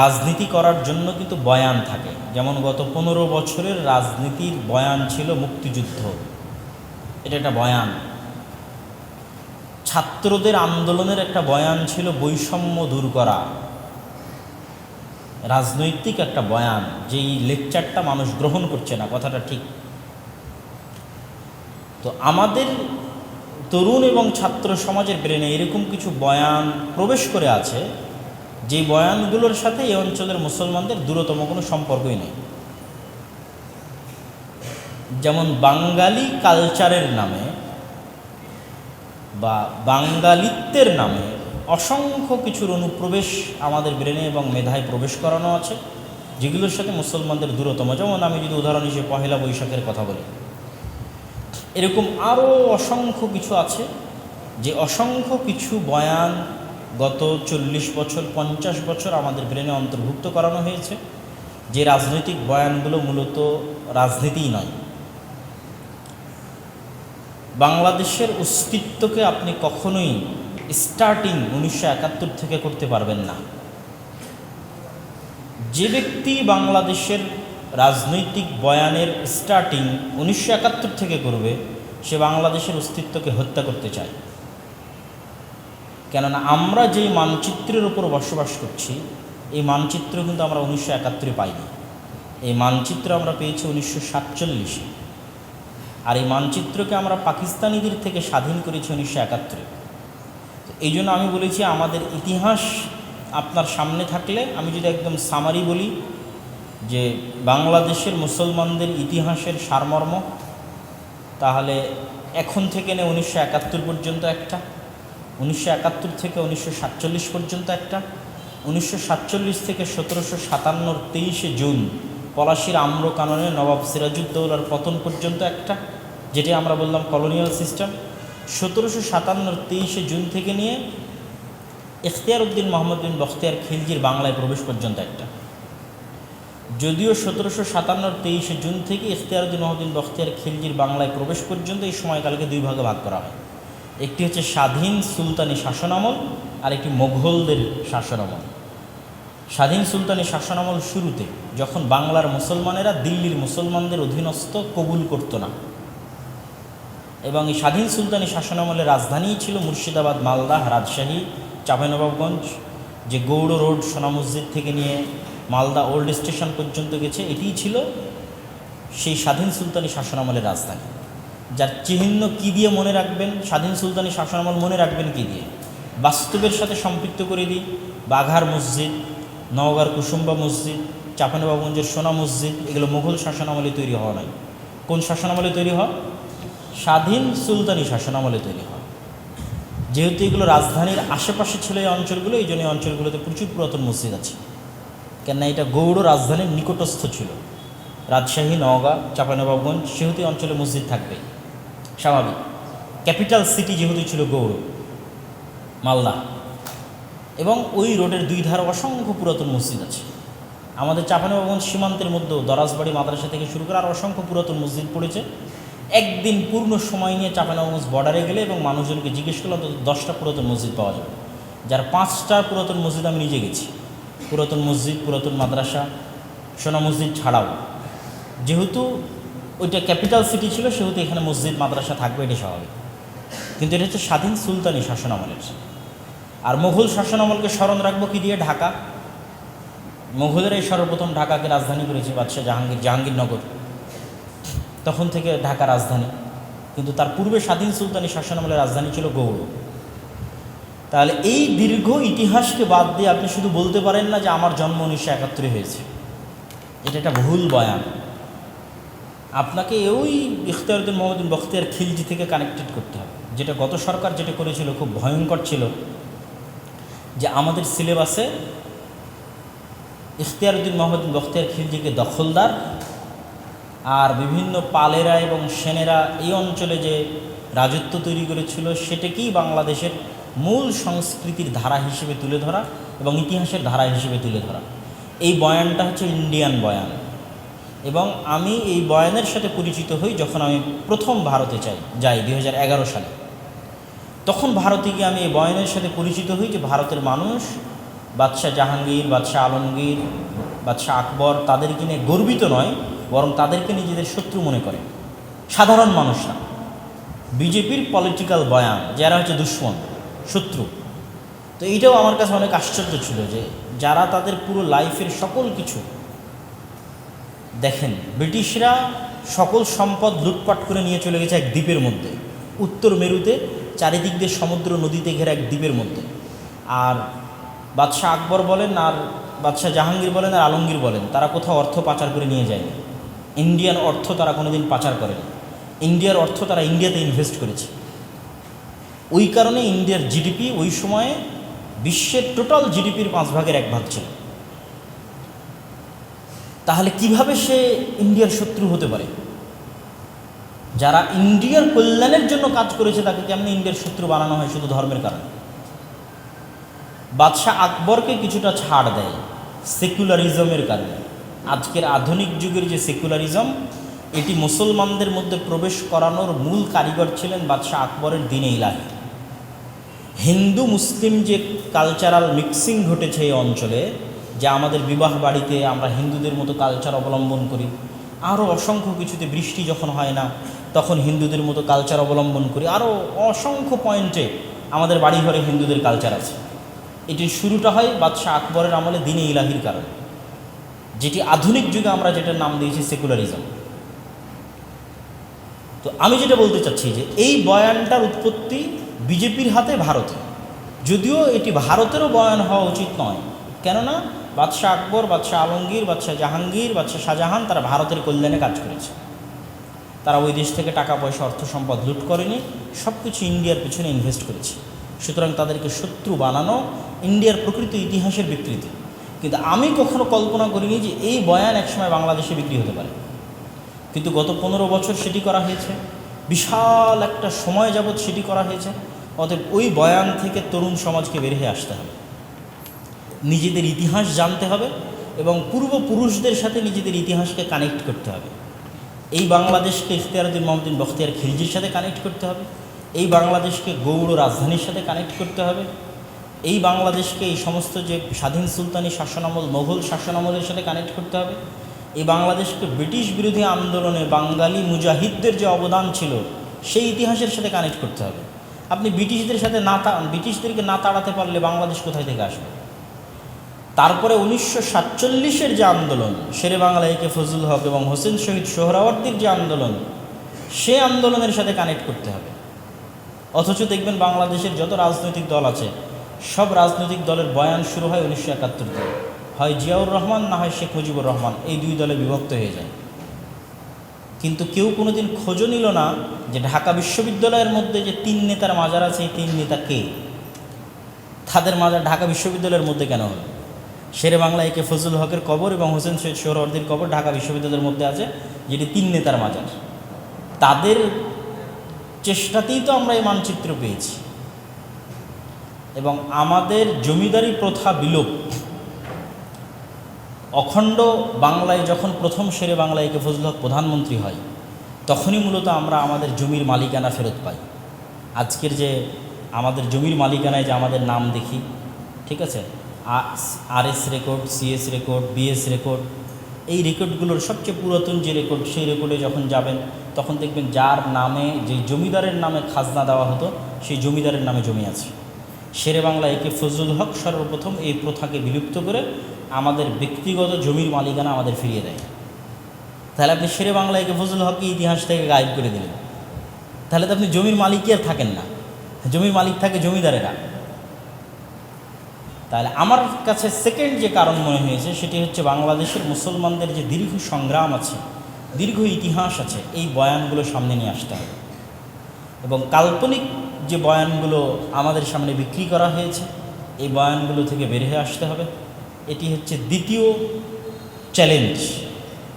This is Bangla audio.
রাজনীতি করার জন্য কিন্তু বয়ান থাকে। যেমন গত পনেরো বছরের রাজনীতির বয়ান ছিল মুক্তিযুদ্ধ। এটা একটা বয়ান। ছাত্রদের আন্দোলনের একটা বয়ান ছিল বৈষম্য দূর করা। রাজনৈতিক একটা বয়ান, যেই লেকচারটা মানুষ গ্রহণ করছে না, কথাটা ঠিক। তো আমাদের তরুণ এবং ছাত্র সমাজের ব্রেনে এরকম কিছু বয়ান প্রবেশ করে আছে। যে বয়ানগুলোর সাথে এই অঞ্চলের মুসলমানদের দূরতম কোনো সম্পর্কই নেই। যেমন বাঙালি কালচারের নামে বা বাঙালিত্বের নামে অসংখ্য কিছুর অনুপ্রবেশ আমাদের ব্রেনে এবং মেধায় প্রবেশ করানো আছে, যেগুলোর সাথে মুসলমানদের দূরতম। যেমন আমি যদি উদাহরণ হিসেবে পহেলা বৈশাখের কথা বলি, এরকম আরও অসংখ্য কিছু আছে যে অসংখ্য কিছু বয়ান গত চল্লিশ বছর, পঞ্চাশ বছর আমাদের ব্রেনে অন্তর্ভুক্ত করানো হয়েছে যে রাজনৈতিক বয়ানগুলো মূলত রাজনীতিই নয়। বাংলাদেশের অস্তিত্বকে আপনি কখনোই স্টার্টিং উনিশশো একাত্তর থেকে করতে পারবেন না। যে ব্যক্তি বাংলাদেশের রাজনৈতিক বয়ানের স্টার্টিং উনিশশো একাত্তর থেকে করবে, সে বাংলাদেশের অস্তিত্বকে হত্যা করতে চায়। কেননা আমরা যেই মানচিত্রের উপর বসবাস করছি, এই মানচিত্র কিন্তু আমরা উনিশশো একাত্তরে পাইনি। এই মানচিত্র আমরা পেয়েছি উনিশশো সাতচল্লিশে। আর এই মানচিত্রকে আমরা পাকিস্তানিদের থেকে স্বাধীন করেছি উনিশশো একাত্তরে। এই জন্য আমি বলেছি, আমাদের ইতিহাস আপনার সামনে থাকলে আমি যদি একদম সামারি বলি যে বাংলাদেশের মুসলমানদের ইতিহাসের সারমর্ম, তাহলে এখন থেকে নে উনিশশো একাত্তর পর্যন্ত একটা। উনিশশো একাত্তর থেকে উনিশশো সাতচল্লিশ পর্যন্ত একটা। উনিশশো সাতচল্লিশ থেকে সতেরোশো সাতান্নর তেইশে জুন পলাশির আম্র কাননে নবাব সিরাজউদ্দৌলার পতন পর্যন্ত একটা, যেটি আমরা বললাম কলোনিয়াল সিস্টেম। সতেরোশো সাতান্নর তেইশে জুন থেকে নিয়ে ইখতিয়ার উদ্দিন মোহাম্মদ বিন বখতিয়ার খিলজির বাংলায় প্রবেশ পর্যন্ত একটা। যদিও সতেরোশো সাতান্নর তেইশে জুন থেকে ইখতিয়ার উদ্দিন মোহাম্মদ বিন বখতিয়ার খিলজির বাংলায় প্রবেশ পর্যন্ত এই সময়কালকে দুই ভাগে ভাগ করা হয়। একটি হচ্ছে স্বাধীন সুলতানি শাসনামল আর একটি মোঘলদের শাসনামল স্বাধীন সুলতানি শাসনামল শুরুতে যখন বাংলার মুসলমানেরা দিল্লির মুসলমানদের অধীনস্থ কবুল করত না, এবং এই স্বাধীন সুলতানি শাসনামলের রাজধানী ছিল মুর্শিদাবাদ মালদাহ রাজশাহী, চাঁপাইনবাবগঞ্জ, যে গৌড় রোড, সোনা মসজিদ থেকে নিয়ে মালদা ওল্ড স্টেশন পর্যন্ত গেছে, এটিই ছিল সেই স্বাধীন সুলতানি শাসনামলের রাজধানী। যার চিহ্ন কী দিয়ে মনে রাখবেন, স্বাধীন সুলতানি শাসনামল মনে রাখবেন কী দিয়ে? বাস্তবের সাথে সম্পৃক্ত করে দিই। বাঘার মসজিদ, নওগাঁর কুসুম্বা মসজিদ চাপানবাবগঞ্জের সোনা মসজিদ, এগুলো মুঘল শাসনামলে তৈরি হওয়া নয়। কোন শাসনামলে তৈরি হয়? স্বাধীন সুলতানি শাসনামলে তৈরি হয়। যেহেতু এগুলো রাজধানীর আশেপাশে ছিল এই অঞ্চলগুলো, এই জন্য এই অঞ্চলগুলোতে প্রচুর পুরাতন মসজিদ আছে। কেননা এটা গৌড় রাজধানীর নিকটস্থ ছিল। রাজশাহী, নওগাঁ চাপানবাবগঞ্জ সেহেতু অঞ্চলে মসজিদ থাকবে স্বাভাবিক। ক্যাপিটাল সিটি যেহেতু ছিল গৌড়, মালদা, এবং ওই রোডের দুই ধারে অসংখ্য পুরাতন মসজিদ আছে। আমাদের চাপানবাবগঞ্জ সীমান্তের মধ্যেও দরাজবাড়ি মাদ্রাসা থেকে শুরু করে আর অসংখ্য পুরাতন মসজিদ পড়েছে। একদিন পূর্ণ সময় নিয়ে চাপানবাবগঞ্জ বর্ডারে গেলে এবং মানুষজনকে জিজ্ঞেস করলে অন্তত দশটা পুরাতন মসজিদ পাওয়া যাবে। যার পাঁচটা পুরাতন মসজিদ আমি নিজে গেছি। পুরাতন মসজিদ, পুরাতন মাদ্রাসা, সোনা মসজিদ ছাড়াও। যেহেতু ওইটা ক্যাপিটাল সিটি ছিল, সেহেতু এখানে মসজিদ, মাদ্রাসা থাকবে এটা স্বাভাবিক। কিন্তু এটা হচ্ছে স্বাধীন সুলতানি শাসনামলের আর মুঘল শাসনামলকে স্মরণ রাখব কি দিয়ে? ঢাকা। মুঘলেরাই সর্বপ্রথম ঢাকাকে রাজধানী করেছে বাদশাহ জাহাঙ্গীর জাহাঙ্গীরনগর। তখন থেকে ঢাকা রাজধানী। কিন্তু তার পূর্বে স্বাধীন সুলতানি শাসনামলের রাজধানী ছিল গৌড়। তাহলে এই দীর্ঘ ইতিহাসকে বাদ দিয়ে আপনি শুধু বলতে পারেন না যে আমার জন্ম উনিশশো একাত্তরে হয়েছে। এটা একটা ভুল বয়ান। আপনাকে ওই ইখতিয়ারুদ্দিন মোহাম্মদিন বখতিয়ার খিলজি থেকে কানেক্টেড করতে হবে। যেটা গত সরকার যেটা করেছিল, খুব ভয়ঙ্কর ছিল, যে আমাদের সিলেবাসে ইখতিয়ারুদ্দিন মোহাম্মদিন বখতিয়ার খিলজিকে দখলদার আর বিভিন্ন পালেরা এবং সেনেরা এই অঞ্চলে যে রাজত্ব তৈরি করেছিল, সেটাকেই বাংলাদেশের মূল সংস্কৃতির ধারা হিসেবে তুলে ধরা এবং ইতিহাসের ধারা হিসেবে তুলে ধরা। এই বয়ানটা হচ্ছে ইন্ডিয়ান বয়ান। এবং আমি এই বয়ানের সাথে পরিচিত হই যখন আমি প্রথম ভারতে চাই যাই দু হাজার এগারো সালে। তখন ভারতে গিয়ে আমি এই বয়ানের সাথে পরিচিত হই যে ভারতের মানুষ, বাদশাহ জাহাঙ্গীর, বাদশাহ আলমগীর, বাদশাহ আকবর তাদেরকে নিয়ে গর্বিত নয়, বরং তাদেরকে নিজেদের শত্রু মনে করে। সাধারণ মানুষরা বিজেপির পলিটিক্যাল বয়ান যারা হচ্ছে দুশ্মন, শত্রু। তো এইটাও আমার কাছে অনেক আশ্চর্য ছিল যে যারা তাদের পুরো লাইফের সকল কিছু ব্রিটিশরা সকল সম্পদ লুটপাট করে নিয়ে চলে গেছে এক দ্বীপের মধ্যে। উত্তর মেরুতে, চারিদিক দিয়ে সমুদ্র নদীতে ঘেরা এক দ্বীপের মধ্যে। আর বাদশাহ আকবর বলেন, আর বাদশাহ জাহাঙ্গীর বলেন, আর আলমগীর বলেন, তারা কোথাও অর্থ পাচার করে নিয়ে যায়নি। ইন্ডিয়ান অর্থ তারা কোনোদিন পাচার করেনি। ইন্ডিয়ার অর্থ তারা ইন্ডিয়াতে ইনভেস্ট করেছে। ওই কারণে ইন্ডিয়ার জিডিপি ওই সময়ে বিশ্বের টোটাল জিডিপির পাঁচ ভাগের এক ভাগ ছিল। তাহলে কীভাবে সে ইন্ডিয়ার শত্রু হতে পারে? যারা ইন্ডিয়ার কল্যাণের জন্য কাজ করেছে তাকে কেমনি ইন্ডিয়ার শত্রু বানানো হয় শুধু ধর্মের কারণে? বাদশাহ আকবরকে কিছুটা ছাড় দেয় সেকুলারিজমের কারণে। আজকের আধুনিক যুগের যে সেকুলারিজম, এটি মুসলমানদের মধ্যে প্রবেশ করানোর মূল কারিগর ছিলেন বাদশাহ আকবরের দিনে ইলাহি। হিন্দু মুসলিম যে কালচারাল মিক্সিং ঘটেছে এই অঞ্চলে যে আমাদের বিবাহ বাড়িতে আমরা হিন্দুদের মতো কালচার অবলম্বন করি। আরও অসংখ্য কিছুতে বৃষ্টি যখন হয় না, তখন হিন্দুদের মতো কালচার অবলম্বন করি। আরও অসংখ্য পয়েন্টে আমাদের বাড়ি ঘরে হিন্দুদের কালচার আছে। এটির শুরুটা হয় বাদশাহ আকবরের আমলে দিনে ইলাহির কারণে। যেটি আধুনিক যুগে আমরা যেটার নাম দিয়েছি সেকুলারিজম তো আমি যেটা বলতে চাচ্ছি যে, এই বয়ানটার উৎপত্তি বিজেপির হাতে ভারতে। যদিও এটি ভারতেরও বয়ান হওয়া উচিত নয়। কেননা বাদশাহ আকবর, বাদশাহ আলমগীর, বাদশাহ জাহাঙ্গীর, বাদশাহ শাহজাহান তারা ভারতের কল্যাণে কাজ করেছে। তারা ওই দেশ থেকে টাকা, পয়সা, অর্থ সম্পদ লুট করেনি সব কিছু ইন্ডিয়ার পিছনে ইনভেস্ট করেছে। সুতরাং তাদেরকে শত্রু বানানো ইন্ডিয়ার প্রকৃত ইতিহাসের বিকৃতি। কিন্তু আমি কখনো কল্পনা করিনি যে এই বয়ান একসময় বাংলাদেশে বিক্রি হতে পারে। কিন্তু গত পনেরো বছর সেটি করা হয়েছে। বিশাল একটা সময় যাবৎ সেটি করা হয়েছে। অতএব ওই বয়ান থেকে তরুণ সমাজকে বের হয়ে আসতে হবে। নিজেদের ইতিহাস জানতে হবে এবং পূর্বপুরুষদের সাথে নিজেদের ইতিহাসকে কানেক্ট করতে হবে। এই বাংলাদেশকে ইখতিয়ারুদ্দিন মোহাম্মদিন বখতিয়ার খিলজির সাথে কানেক্ট করতে হবে। এই বাংলাদেশকে গৌড় রাজধানীর সাথে কানেক্ট করতে হবে। এই বাংলাদেশকে এই সমস্ত যে স্বাধীন সুলতানি শাসনামল, মোঘল শাসনামলের সাথে কানেক্ট করতে হবে। এই বাংলাদেশকে ব্রিটিশ বিরোধী আন্দোলনে বাঙালি মুজাহিদদের যে অবদান ছিল, সেই ইতিহাসের সাথে কানেক্ট করতে হবে। আপনি ব্রিটিশদের সাথে না ব্রিটিশদেরকে না তাড়াতে পারলে বাংলাদেশ কোথায় থেকে আসবে? তারপরে উনিশশো সাতচল্লিশের যে আন্দোলন, শেরে বাংলা একে ফজল হক এবং হোসেন শহীদ সোহরাওয়ার্দির যে আন্দোলন, সে আন্দোলনের সাথে কানেক্ট করতে হবে। অথচ দেখবেন বাংলাদেশের যত রাজনৈতিক দল আছে, সব রাজনৈতিক দলের বয়ান শুরু হয় উনিশশো একাত্তর থেকে। হয় জিয়াউর রহমান, না হয় শেখ মুজিবুর রহমান, এই দুই দলে বিভক্ত হয়ে যায়। কিন্তু কেউ কোনোদিন খোঁজও নিল না যে ঢাকা বিশ্ববিদ্যালয়ের মধ্যে যে তিন নেতার মাজার আছে, এই তিন নেতা কে? তাদের মাজার ঢাকা বিশ্ববিদ্যালয়ের মধ্যে কেন হলো? শেরে বাংলা একে ফজল হকের কবর এবং হোসেন সৈয়দ সোহরওয়ার্দির কবর ঢাকা বিশ্ববিদ্যালয়ের মধ্যে আছে, যেটি তিন নেতার মাজার। তাদের চেষ্টাতেই তো আমরা এই মানচিত্র পেয়েছি। এবং আমাদের জমিদারি প্রথা বিলোপ, অখণ্ড বাংলায় যখন প্রথম শেরে বাংলায় একে ফজল হক প্রধানমন্ত্রী হয়, তখনই মূলত আমরা আমাদের জমির মালিকানা ফেরত পাই। আজকের যে আমাদের জমির মালিকানায় যে আমাদের নাম দেখি, ঠিক আছে? R S record C S record B S record এই রেকর্ডগুলোর সবচেয়ে পুরাতন যে রেকর্ড সেই রেকর্ডে যখন যাবেন, তখন দেখবেন যার নামে, যে জমিদারের নামে খাজনা দেওয়া হতো, সেই জমিদারের নামে জমি আছে। শেরে বাংলা একে ফজলুল হক সর্বপ্রথম এই প্রথাকে বিলুপ্ত করে আমাদের ব্যক্তিগত জমির মালিকানা আমাদের ফিরিয়ে দেয়। তাহলে আপনি শেরে বাংলা একে ফজলুল হককে ইতিহাস থেকে গায়েব করে দিলেন। তাহলে তো আপনি জমির মালিকই আর থাকেন না? জমির মালিক থাকে জমিদারেরা। তাহলে আমার কাছে সেকেন্ড যে কারণ মনে হয়েছে, সেটি হচ্ছে বাংলাদেশের মুসলমানদের যে দীর্ঘ সংগ্রাম আছে, দীর্ঘ ইতিহাস আছে, এই বয়ানগুলো সামনে নিয়ে আসতে হবে। এবং কাল্পনিক যে বয়ানগুলো আমাদের সামনে বিক্রি করা হয়েছে, এই বয়ানগুলো থেকে বের হয়ে আসতে হবে। এটি হচ্ছে দ্বিতীয় চ্যালেঞ্জ